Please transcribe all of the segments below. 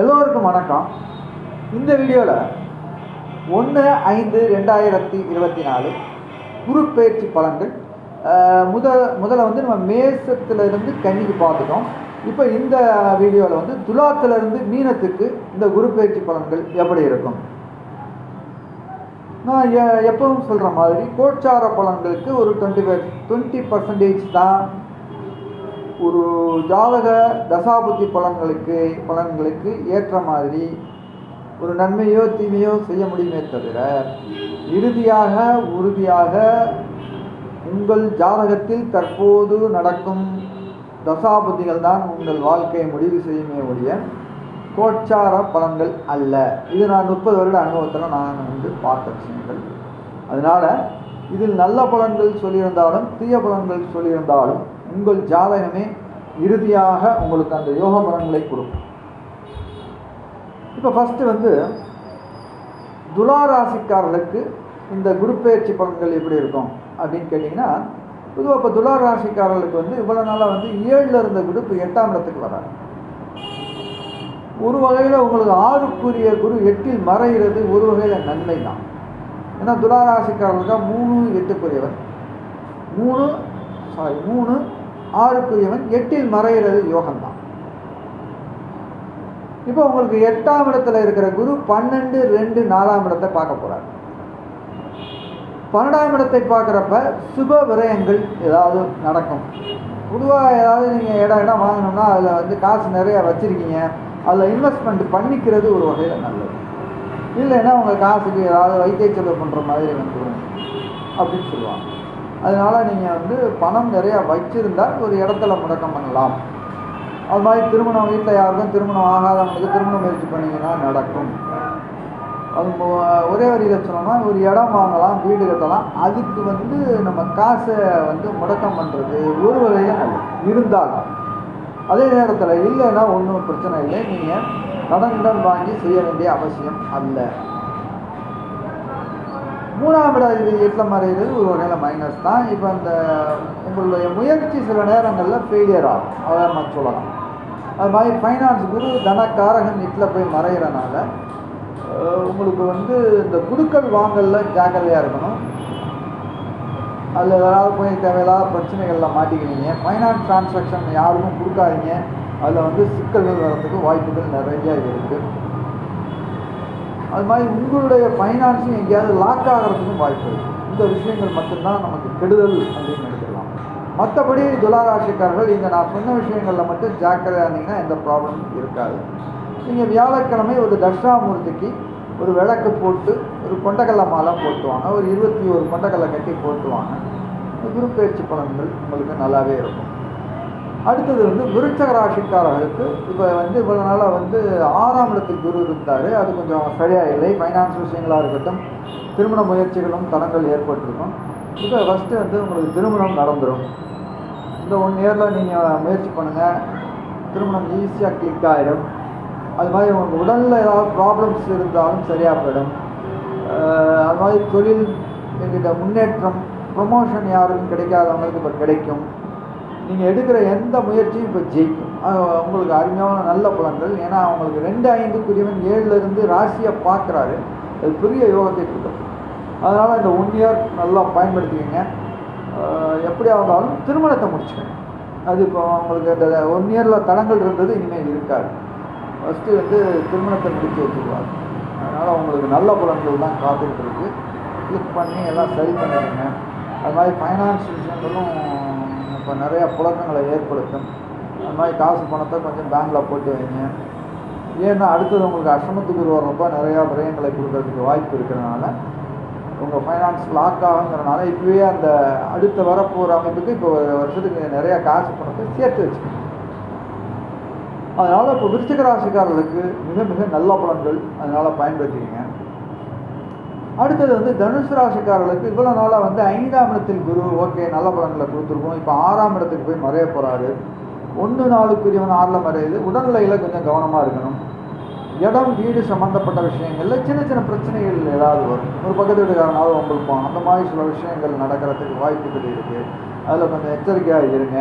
எல்லோருக்கும் வணக்கம். இந்த வீடியோவில் ஒன்று ஐந்து ரெண்டாயிரத்தி இருபத்தி நாலு குரு பயிற்சி பலன்கள். முதல் முதல்ல வந்து நம்ம மேசத்துலேருந்து கன்னிக்கு பார்த்துட்டோம். இப்போ இந்த வீடியோவில் வந்து துலாத்திலிருந்து மீனத்துக்கு இந்த குரு பயிற்சி பலன்கள் எப்படி இருக்கும்? நான் எப்பவும் சொல்கிற மாதிரி கோச்சார பலன்களுக்கு ஒரு டுவெண்ட்டி ஃபைவ் டுவெண்ட்டி பர்சன்டேஜ் தான் ஒரு ஜாதக தசாபுத்தி பலன்களுக்கு பலன்களுக்கு ஏற்ற மாதிரி ஒரு நன்மையோ தீமையோ செய்ய முடியுமே தவிர இறுதியாக உறுதியாக உங்கள் ஜாதகத்தில் தற்போது நடக்கும் தசாபுத்திகள் தான் உங்கள் வாழ்க்கையை முடிவு செய்யுமே ஒழிய கோச்சார பலன்கள் அல்ல. இது நான் முப்பது வருட அனுபவத்தில் நான் வந்து பார்த்த விஷயங்கள். அதனால் இதில் நல்ல பலன்கள் சொல்லியிருந்தாலும் தீய பலன்கள் சொல்லியிருந்தாலும் உங்கள் ஜாதகமே இறுதியாக உங்களுக்கு அந்த யோக பலன்களை கொடுக்கும். இப்போ ஃபஸ்ட்டு வந்து துலாராசிக்காரர்களுக்கு இந்த குரு பெயர்ச்சி பலன்கள் எப்படி இருக்கும் அப்படின்னு கேட்டிங்கன்னா பொதுவாக இப்போ துலார் ராசிக்காரர்களுக்கு வந்து இவ்வளோ நாளாக வந்து ஏழில் இருந்த குரு இப்போ எட்டாம் இடத்துக்கு வராங்க ஒரு வகையில் உங்களுக்கு ஆறுக்குரிய குரு எட்டில் மறைகிறது ஒரு வகையில் நன்மை தான். ஏன்னா துலாராசிக்காரர்களுக்கு மூணு எட்டுக்குரியவர். மூணு சாரி மூணு ஆறுக்குரியவன் எட்டில் மறைகிறது யோகம்தான். இப்போ உங்களுக்கு எட்டாம் இடத்துல இருக்கிற குரு பன்னெண்டு ரெண்டு நாலாம் இடத்தை பார்க்க போகிறார் பன்னெண்டாம் இடத்தை பார்க்குறப்ப சுப விரயங்கள் ஏதாவது நடக்கும். பொதுவாக ஏதாவது நீங்கள் இடம் இடம் வாங்கணும்னா அதில் வந்து காசு நிறையா வச்சுருக்கீங்க. அதில் இன்வெஸ்ட்மெண்ட் பண்ணிக்கிறது ஒரு வகையில் நல்லது. இல்லைன்னா உங்கள் காசுக்கு ஏதாவது வைத்திய செலவு பண்ணுற மாதிரி வந்துடும் அப்படின்னு சொல்லுவாங்க. அதனால் நீங்கள் வந்து பணம் நிறையா வச்சிருந்தால் ஒரு இடத்துல முடக்கம் பண்ணலாம். அது மாதிரி திருமணம் வீட்டில் யாருக்கும் திருமணம் ஆகாதவங்களுக்கு திருமண முயற்சி பண்ணிங்கன்னா நடக்கும். அது ஒரே வரியில் சொன்னோம்னா ஒரு இடம் வாங்கலாம் வீடு கட்டலாம். அதுக்கு வந்து நம்ம காசை வந்து முடக்கம் பண்ணுறது ஒரு வகையில் நல்லது இருந்தால் அதே நேரத்தில் இல்லைன்னா ஒன்றும் பிரச்சனை இல்லை. நீங்கள் கடன் கடன் வாங்கி செய்ய வேண்டிய அவசியம் அல்ல. மூணாம் இட எட்டில் மறைகிறது ஒரு வகையில் மைனஸ் தான். இப்போ அந்த உங்களுடைய முயற்சி சில நேரங்களில் ஃபெயிலியர் ஆகும். அதை நம்ம சொல்லலாம் அது மாதிரி ஃபைனான்ஸ் குரு தனக்காரகன் எட்டில் போய் மறைகிறனால உங்களுக்கு வந்து இந்த குடுக்கல் வாங்கலில் ஜாக்கிரதையாக இருக்கணும். அதில் ஏதாவது போய் தேவையில்லாத பிரச்சனைகளில் மாட்டிக்கிறீங்க. ஃபைனான்ஸ் டிரான்சாக்ஷன் யாருக்கும் கொடுக்காதீங்க. அதில் வந்து சிக்கல்கள் வர்றதுக்கு வாய்ப்புகள் நிறைய இருக்குது அது மாதிரி உங்களுடைய ஃபைனான்ஸும் எங்கேயாவது லாக் ஆகிறதுக்கும் வாய்ப்பு இருக்குது இந்த விஷயங்கள் மட்டும்தான் நமக்கு கெடுதல் அப்படின்னு எடுத்துக்கலாம். மற்றபடி துலாராசிக்காரர்கள் இந்த நான் சொன்ன விஷயங்களில் மட்டும் ஜாக்கிரதையாக இருந்தீங்கன்னா எந்த ப்ராப்ளமும் இருக்காது. நீங்கள் வியாழக்கிழமை ஒரு தட்சிணாமூர்த்திக்கு ஒரு விளக்கு போட்டு ஒரு கொண்டக்கடலை மாலை போட்டுவாங்க. ஒரு இருபத்தி ஒரு கொண்டக்கடலை கட்டி போட்டுவாங்க. குரு பயிற்சி பலன்கள் உங்களுக்கு நல்லாவே இருக்கும். அடுத்தது வந்து விருச்சக ராசிக்காரர்களுக்கு இப்போ வந்து இவ்வளோ நாளாக வந்து ஆறாம் இடத்துக்கு குரு இருந்தார். அது கொஞ்சம் சரியாக இல்லை ஃபைனான்ஸ் விஷயங்களாக இருக்கட்டும் திருமண முயற்சிகளும் தடங்கள் ஏற்பட்டிருக்கும். இப்போ ஃபஸ்ட்டு வந்து உங்களுக்கு திருமணம் நடந்துடும் இந்த ஒன் இயரில் நீங்கள் முயற்சி பண்ணுங்கள் திருமணம் ஈஸியாக கிளிக் ஆகிடும் அது மாதிரி உங்கள் உடலில் ஏதாவது ப்ராப்ளம்ஸ் இருந்தாலும் சரியாக போயிடும். அது மாதிரி தொழில் எங்கிட்ட முன்னேற்றம் ப்ரொமோஷன் யாருக்கும் கிடைக்காதவங்களுக்கு இப்போ கிடைக்கும். நீங்கள் எடுக்கிற எந்த முயற்சியும் இப்போ ஜெயிக்கும். உங்களுக்கு அருமையான நல்ல பலன்கள். ஏன்னா அவங்களுக்கு ரெண்டு ஐந்துக்குரியவன் ஏழுலேருந்து ராசியை பார்க்குறாரு. அது பெரிய யோகத்தை கொடுக்கும். அதனால் இந்த ஒன் இயர் நல்லா பயன்படுத்திக்கங்க. எப்படியா இருந்தாலும் திருமணத்தை முடிச்சுக்கங்க. அது இப்போ அவங்களுக்கு அந்த ஒன் இயரில் தடங்கள் இருந்தது இனிமேல் இருக்காது. ஃபஸ்ட்டு வந்து திருமணத்தை முடிச்சு வச்சுருவாங்க அதனால் அவங்களுக்கு நல்ல பலன்கள் தான் காத்துக்கிட்டு இருக்குது கிளிக் பண்ணி எல்லாம் சரி பண்ணிடுங்க அது மாதிரி ஃபைனான்ஸ் விஷயங்களும் இப்போ நிறையா புழக்கங்களை ஏற்படுத்தும். அது மாதிரி காசு பணத்தை கொஞ்சம் பேங்கில் போட்டு வைங்க. ஏன்னா அடுத்தது உங்களுக்கு அஷ்டமத்துக்கு வர்றப்ப நிறையா விரயங்களை கொடுக்கறதுக்கு வாய்ப்பு இருக்கிறனால உங்கள் ஃபைனான்ஸ் லாக் ஆகுங்கிறனால இப்போவே அந்த அடுத்த வரப்போகிற அமைப்புக்கு இப்போ ஒரு வருஷத்துக்கு நிறையா காசு பணத்தை சேர்த்து வச்சுக்கணும் அதனால் இப்போ விருச்சிக ராசிக்காரர்களுக்கு மிக மிக நல்ல பலன்கள் அதனால் பயன்படுத்திக்கங்க. அடுத்தது வந்து தனுசு ராசிக்காரர்களுக்கு இவ்வளோ நாளாக வந்து ஐந்தாம் இடத்தில் குரு ஓகே நல்ல பலன்களை கொடுத்துருக்கோம். இப்போ ஆறாம் இடத்துக்கு போய் மறைய போகிறாரு ஒன்று நாளுக்குரியவன் ஆறில் மறையுது. உடல்நிலையில் கொஞ்சம் கவனமாக இருக்கணும். இடம் வீடு சம்மந்தப்பட்ட விஷயங்களில் சின்ன சின்ன பிரச்சனைகள் ஏதாவது வரும். ஒரு பக்கத்து வீட்டுக்காரனாவது உங்களுக்கு அந்த மாதிரி சில விஷயங்கள் நடக்கிறதுக்கு வாய்ப்புகள் இருக்குது அதில் கொஞ்சம் எச்சரிக்கையாக இருங்க.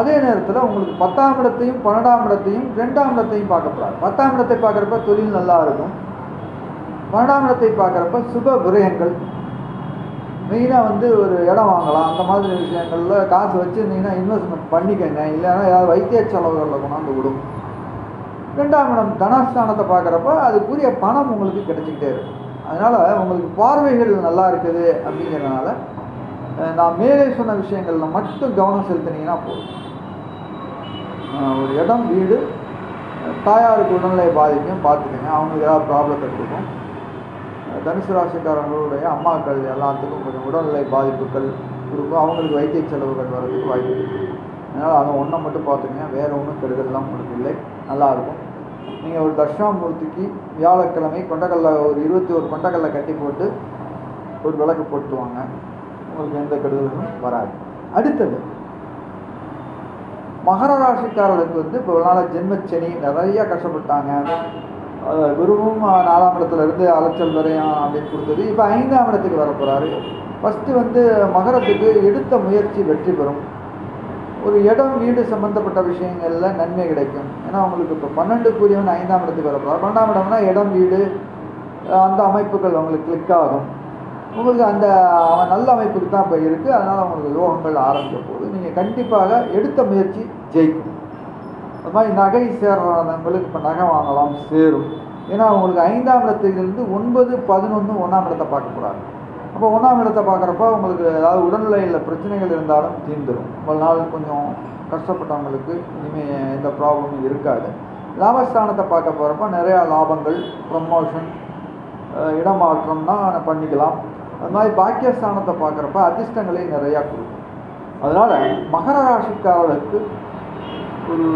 அதே நேரத்தில் உங்களுக்கு பத்தாம் இடத்தையும் பன்னெண்டாம் இடத்தையும் ரெண்டாம் இடத்தையும் பார்க்க போகிறார் பத்தாம் இடத்தை பார்க்குறப்ப தொழில் நல்லா இருக்கும். பன்னெண்டாம் இடத்தை பார்க்குறப்ப சுப விரயங்கள். மெயினாக வந்து ஒரு இடம் வாங்கலாம் அந்த மாதிரி விஷயங்களில் காசு வச்சுருந்தீங்கன்னா இன்வெஸ்ட்மெண்ட் பண்ணிக்கங்க. இல்லைன்னா ஏதாவது வைத்திய செலவுகளில் கொண்டாந்து விடும். ரெண்டாம் இடம் தனஸ்தானத்தை பார்க்குறப்ப அதுக்குரிய பணம் உங்களுக்கு கிடைச்சிக்கிட்டே இருக்கும். அதனால் உங்களுக்கு பார்வைகள் நல்லா இருக்குது அப்படிங்கிறதுனால நான் மேலே சொன்ன விஷயங்களில் மட்டும் கவனம் செலுத்தினீங்கன்னா போதும். ஒரு இடம் வீடு தாயாருக்கு உடல்நிலை பாதிக்கும். பார்த்துக்கங்க. அவங்களுக்கு ஏதாவது ப்ராப்ளத்தை கொடுக்கும். தனுசு ராசிக்காரங்களுடைய அம்மாக்கள் எல்லாத்துக்கும் கொஞ்சம் உடல்நிலை பாதிப்புகள் கொடுக்கும் அவங்களுக்கு வைத்திய செலவுகள் வர்றதுக்கு வாய்ப்பு இருக்குது அதனால் அதை ஒன்றை மட்டும் பார்த்துங்க வேறு ஒன்றும் கெடுதல்லாம் உங்களுக்கு இல்லை. நல்லாயிருக்கும் நீங்கள் ஒரு தட்சிணாமூர்த்திக்கு வியாழக்கிழமை கொண்டக்கல்ல ஒரு இருபத்தி ஒரு கொண்டக்கல்ல கட்டி போட்டு ஒரு விளக்கு போட்டுவாங்க உங்களுக்கு எந்த கெடுதலும் வராது. அடுத்தது மகர ராசிக்காரர்களுக்கு வந்து இப்போ ஒரு நாள் ஜென்மச்சனி நிறையா கஷ்டப்பட்டாங்க. குருவும் நாலாம் இடத்துல இருந்து அலைச்சல் வரையும் அப்படின்னு கொடுத்தது. இப்போ ஐந்தாம் இடத்துக்கு வர போகிறாரு ஃபஸ்ட்டு வந்து மகரத்துக்கு எடுத்த முயற்சி வெற்றி பெறும். ஒரு இடம் வீடு சம்பந்தப்பட்ட விஷயங்களில் நன்மை கிடைக்கும். ஏன்னா அவங்களுக்கு இப்போ பன்னெண்டு கூறியவன் ஐந்தாம் இடத்துக்கு வரப்போகிறார் பன்னெண்டாம் இடம்னா இடம் வீடு அந்த அமைப்புகள் உங்களுக்கு கிளிக் ஆகும். உங்களுக்கு அந்த அவன் நல்ல அமைப்புக்கு தான் இப்போ இருக்குது அதனால் அவங்களுக்கு யோகங்கள் ஆரம்பிக்க போகுது. நீங்கள் கண்டிப்பாக எடுத்த முயற்சி ஜெயிக்கும். அது மாதிரி நகை சேர்றவங்களுக்கு இப்போ நகை வாங்கலாம் சேரும். ஏன்னா அவங்களுக்கு ஐந்தாம் இடத்துலேருந்து ஒன்பது பதினொன்று ஒன்றாம் இடத்தை பார்க்க போகிறாங்க அப்போ ஒன்றாம் இடத்தை பார்க்குறப்ப அவங்களுக்கு ஏதாவது உடல்நிலையில் பிரச்சனைகள் இருந்தாலும் தீர்ந்துடும் இவ்வளோ நாள் கொஞ்சம் கஷ்டப்பட்டவங்களுக்கு இனிமேல் எந்த ப்ராப்ளமும் இருக்காது. லாபஸ்தானத்தை பார்க்க போகிறப்ப நிறையா லாபங்கள் ப்ரமோஷன் இடமாற்றம்னா பண்ணிக்கலாம். அது மாதிரி பாக்கியஸ்தானத்தை பார்க்குறப்ப அதிர்ஷ்டங்களை நிறையா கொடுக்கும். அதனால் மகர ராசிக்காரர்களுக்கு ஒரு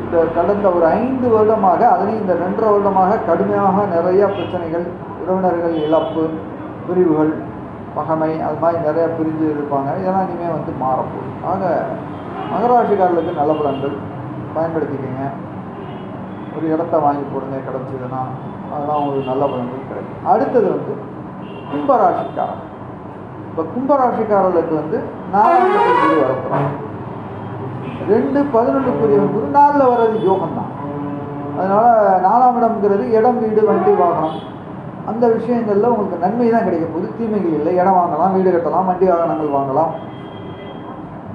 இந்த கடந்த ஒரு ஐந்து வருடமாக அதுலேயும் இந்த ரெண்டரை வருடமாக கடுமையாக நிறைய பிரச்சனைகள் உறவினர்கள் இழப்பு பிரிவுகள் பகமை அது மாதிரி நிறைய பிரிஞ்சு இருப்பாங்க. இதெல்லாம் இனிமேல் வந்து மாறப்போகுது. ஆக மகராசிக்காரர்களுக்கு நல்ல பலன்கள். பயன்படுத்திக்கங்க. ஒரு இடத்த வாங்கி போடுங்க கிடச்சிதுன்னா அதெல்லாம் உங்களுக்கு நல்ல பலன்கள் கிடைக்கும். அடுத்தது வந்து கும்பராசிக்காரர் இப்போ கும்பராசிக்காரர்களுக்கு வந்து நாலாம் குரு ரெண்டு பதினொன்றுக்குரியவன் குரு நாலில் வர்றது யோகம் தான் அதனால் நாலாம் இடம்ங்கிறது இடம் வீடு வண்டி வாகனம். அந்த விஷயங்களில் உங்களுக்கு நன்மை தான் கிடைக்க போகுது தீமைகள் இல்லை. இடம் வாங்கலாம் வீடு கட்டலாம் வண்டி வாகனங்கள் வாங்கலாம்.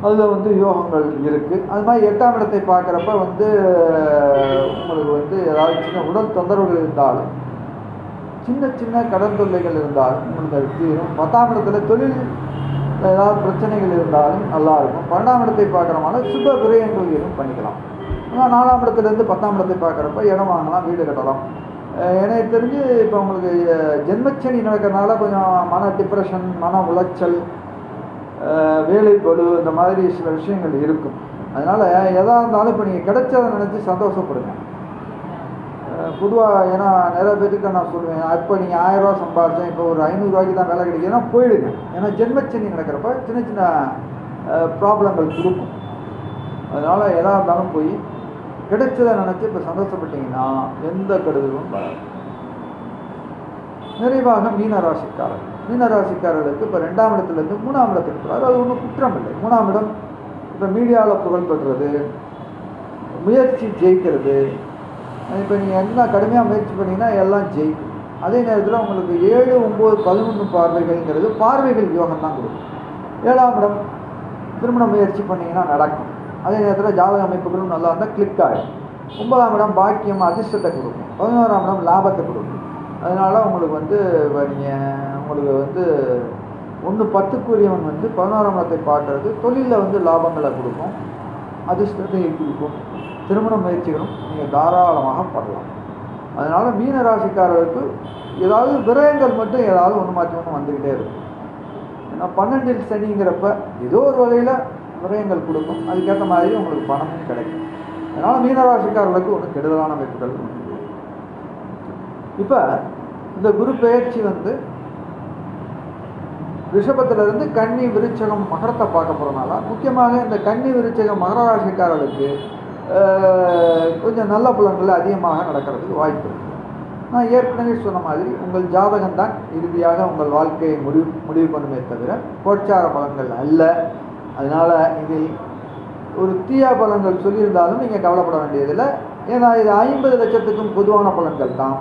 அதில் வந்து யோகங்கள் இருக்குது அது மாதிரி எட்டாம் இடத்தை பார்க்குறப்ப வந்து உங்களுக்கு வந்து ஏதாவது சின்ன உடல் தொந்தரவுகள் இருந்தாலும் சின்ன சின்ன கடன் தொல்லைகள் இருந்தாலும் உங்களுக்கு அது தீரும். பத்தாம் இடத்துல தொழில் ஏதாவது பிரச்சனைகள் இருந்தாலும் நல்லா இருக்கும் பன்னெண்டாம் இடத்தை பார்க்குறனால சுப விரயங்கள் எதுவும் பண்ணிக்கலாம். ஆனால் நாலாம் இடத்துலேருந்து பத்தாம் இடத்தை பார்க்குறப்ப இடம் வாங்கலாம் வீடு கட்டலாம். எனக்கு தெரிஞ்சு இப்போ உங்களுக்கு ஜென்மச்சனி நடக்கிறனால கொஞ்சம் மன டிப்ரெஷன் மன உளைச்சல் வேலை பளு இந்த மாதிரி சில விஷயங்கள் இருக்கும். அதனால் எதாக இருந்தாலும் இப்போ நீங்கள் கிடைச்சதை நினச்சி சந்தோஷப்படுங்க. பொதுவாக ஏன்னா நிறைய பேருக்கு நான் சொல்லுவேன் இப்போ நீங்கள் ஆயிரரூவா சம்பாரிச்சோம் இப்போ ஒரு ஐநூறுரூவாய்க்கு தான் வேலை கிடைக்குதுன்னா போயிடுங்க. ஏன்னா ஜென்மச்சனி நடக்கிறப்ப சின்ன சின்ன ப்ராப்ளங்கள் கொடுக்கும் அதனால் எதாக இருந்தாலும் போய் கிடைச்சதை நினச்சி இப்போ சந்தோஷப்பட்டீங்கன்னா எந்த கெடுதலும் வராது நிறைவாக மீனராசிக்காரர் மீனராசிக்காரர்களுக்கு இப்போ ரெண்டாம் இடத்துலேருந்து மூணாம் இடத்துக்கு போகிறார் அது ஒன்றும் குற்றம் இல்லை. மூணாம் இடம் இப்போ மீடியாவில் புகழ் பெறுறது முயற்சி ஜெயிக்கிறது இப்போ நீங்கள் என்ன கடுமையாக முயற்சி பண்ணீங்கன்னா எல்லாம் ஜெயிக்கும். அதே நேரத்தில் உங்களுக்கு ஏழு ஒம்பது பதினொன்று பார்வைகள்ங்கிறது பார்வைகள் யோகம் தான் கொடுக்கும். ஏழாம் இடம் திருமண முயற்சி பண்ணிங்கன்னா நடக்கும். அதே நேரத்தில் ஜாதக அமைப்புகளும் நல்லா இருந்தால் கிளிக் ஆகிடும் ஒன்பதாம் இடம் பாக்கியம் அதிர்ஷ்டத்தை கொடுக்கும். பதினோராம் இடம் லாபத்தை கொடுக்கும். அதனால் உங்களுக்கு வந்து இப்போ நீங்கள் உங்களுக்கு வந்து ஒன்று பத்துக்குரியவன் வந்து பதினோராம் இடத்தை பார்க்கறது தொழிலில் வந்து லாபங்களை கொடுக்கும். அதிர்ஷ்டத்தை கொடுக்கும். திருமண முயற்சிகளும் நீங்கள் தாராளமாக பண்ணலாம். அதனால் மீன ராசிக்காரருக்கு ஏதாவது விரயங்கள் மட்டும் ஏதாவது ஒன்று மாற்றி ஒன்று வந்துக்கிட்டே இருக்கும். ஏன்னா பன்னெண்டில் சனிங்கிறப்ப ஏதோ ஒரு வகையில் விரயங்கள் கொடுக்கும். அதுக்கேற்ற மாதிரி உங்களுக்கு பணமும் கிடைக்கும். அதனால் மீனராசிக்காரர்களுக்கு ஒன்றும் கெடுதலான அமைப்புகள் இப்போ இந்த குரு பெயர்ச்சி வந்து ரிஷபத்திலிருந்து கன்னி விருச்சகம் மகரத்தை பார்க்க போகிறனால முக்கியமாக இந்த கன்னி விருச்சகம் மகர ராசிக்காரர்களுக்கு கொஞ்சம் நல்ல பலன்கள் அதிகமாக நடக்கிறதுக்கு வாய்ப்பு இருக்குது நான் ஏற்கனவே சொன்ன மாதிரி உங்கள் ஜாதகம் தான் இறுதியாக உங்கள் வாழ்க்கையை முடிவு முடிவு பண்ணுமே தவிர கோட்சார பலன்கள் அல்ல. அதனால் இதில் ஒரு தீய பலன்கள் சொல்லியிருந்தாலும் நீங்கள் கவலைப்பட வேண்டியதில்லை. ஏன்னா இது ஐம்பது லட்சத்துக்கும் பொதுவான பலன்கள் தான்.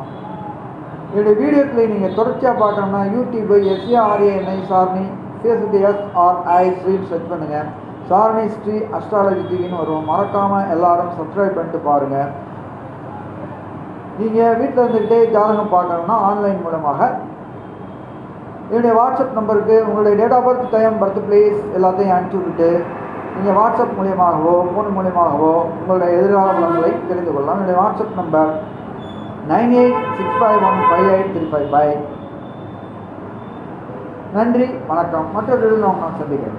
என்னுடைய வீடியோக்களை நீங்கள் தொடர்ச்சியாக பார்க்கணும்னா யூடியூபை SARANI Saarni Facebook SRI street search பண்ணுங்கள் தாரணி ஸ்ரீ அஸ்ட்ராலஜி டிவின்னு வரும். மறக்காமல் எல்லாரும் சப்ஸ்கிரைப் பண்ணிட்டு பாருங்கள் நீங்கள் வீட்டில் இருந்துக்கிட்டே ஜாதகம் பார்க்கணும்னா ஆன்லைன் மூலமாக என்னுடைய வாட்ஸ்அப் நம்பருக்கு உங்களுடைய date of birth time birth place எல்லாத்தையும் அனுப்பிச்சி விட்டுட்டு நீங்கள் வாட்ஸ்அப் மூலியமாகவோ ஃபோன் மூலியமாகவோ உங்களுடைய எதிர்கால பலன்களை தெரிந்து கொள்ளலாம். என்னுடைய WhatsApp number nine eight six five one five eight three five five நன்றி வணக்கம். மற்றொரு நான் சந்திக்கிறேன்.